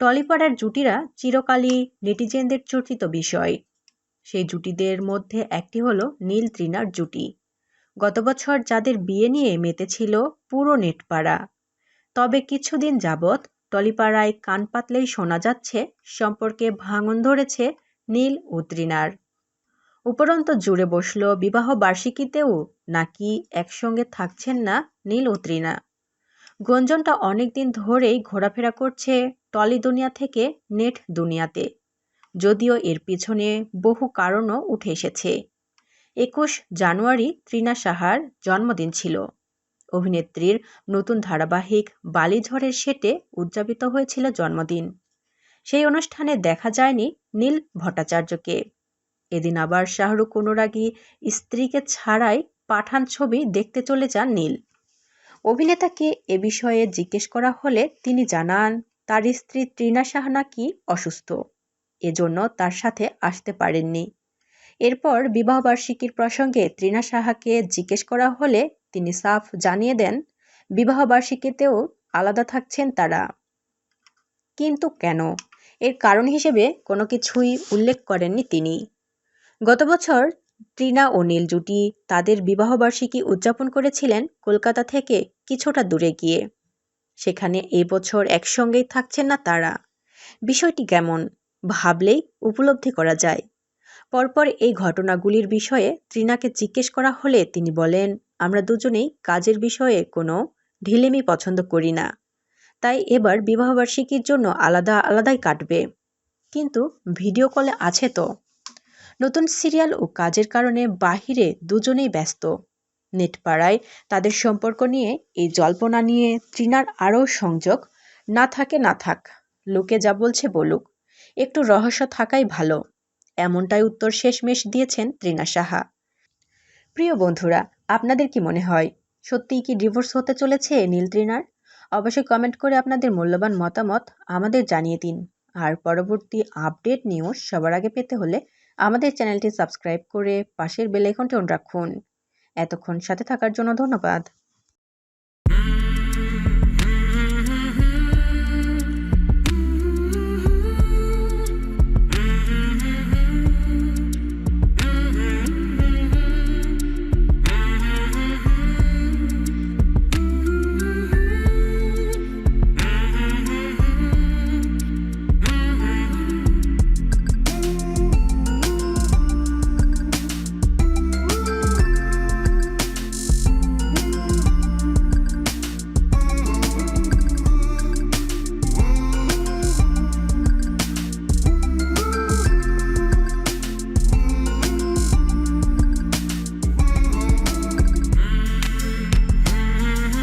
টলিপাড়ার জুটিরা চিরকালই নেটিজেনদের চর্চিত বিষয়। সেই জুটিদের মধ্যে একটি হলো নীল ত্রিনার জুটি। গত বছর যাদের বিয়ে নিয়ে মেতেছিল পুরো নেটপাড়া। তবে কিছুদিন যাবৎ টলিপাড়ায় কান পাতলেই শোনা যাচ্ছে, সম্পর্কে ভাঙন ধরেছে নীল ও ত্রিনার। উপরন্ত জুড়ে বসল বিবাহ বার্ষিকীতেও নাকি একসঙ্গে থাকছেন না নীল ও ত্রিনা। গুঞ্জনটা অনেকদিন ধরেই ঘোরাফেরা করছে টলি দুনিয়া থেকে নেট দুনিয়াতে। যদিও এর পিছনে বহু কারণও উঠে এসেছে। একুশ জানুয়ারি ত্রিনা সাহার জন্মদিন ছিল। অভিনেত্রীর নতুন ধারাবাহিক বালিঝড়ের সেটে উদযাপিত হয়েছিল জন্মদিন। সেই অনুষ্ঠানে দেখা যায়নি নীল ভট্টাচার্যকে। এদিন আবার শাহরুখ অনুরাগী স্ত্রীকে ছাড়াই পাঠান ছবি দেখতে চলে যান নীল। অভিনেতাকে এ বিষয়ে জিজ্ঞেস করা হলে তিনি জানান, তার স্ত্রী ত্রিনা সাহা নাকি অসুস্থ? এজন্য তার সাথে আসতে পারেননি। এরপর বিবাহবার্ষিকীর প্রসঙ্গে ত্রিনা সাহাকে জিজ্ঞেস করা হলে তিনি সাফ জানিয়ে দেন, বিবাহবার্ষিকীতেও আলাদা থাকছেন তারা। কিন্তু কেন? এর কারণ হিসেবে কোনো কিছুই উল্লেখ করেননি তিনি। গত বছর ত্রিনা ও নীল জুটি তাদের বিবাহবার্ষিকী উদযাপন করেছিলেন কলকাতা থেকে কিছুটা দূরে গিয়ে। সেখানে এই বছর একসঙ্গেই থাকছেন না তারা। বিষয়টি কেমন, ভাবলেই উপলব্ধি করা যায়। পরপর এই ঘটনাগুলির বিষয়ে ত্রিনাকে জিজ্ঞেস করা হলে তিনি বলেন, আমরা দুজনেই কাজের বিষয়ে কোনো ঢিলেমি পছন্দ করি না। তাই এবার বিবাহবার্ষিকীর জন্য আলাদা আলাদাই কাটবে। কিন্তু ভিডিও কলে আছে তো। নতুন সিরিয়াল ও কাজের কারণে বাহিরে দুজনেই ব্যস্ত। নেটপাড়ায় তাদের সম্পর্ক নিয়ে এই জল্পনা নিয়ে ত্রিনার আরও সংযোগ, না থাকে, না থাক, লোকে যা বলছে বলুক, একটু রহস্য থাকাই ভালো এমনটাই উত্তর শেষমেশ দিয়েছেন ত্রিনা সাহা। প্রিয় বন্ধুরা, আপনাদের কি মনে হয়? সত্যিই কি ডিভোর্স হতে চলেছে নীল ত্রিনার? অবশ্যই কমেন্ট করে আপনাদের মূল্যবান মতামত আমাদের জানিয়ে দিন। আর পরবর্তী আপডেট নিউজ সবার আগে পেতে হলে আমাদের চ্যানেলটি সাবস্ক্রাইব করে পাশের বেলাইকনটি অন রাখুন। এতক্ষণ সাথে থাকার জন্য ধন্যবাদ।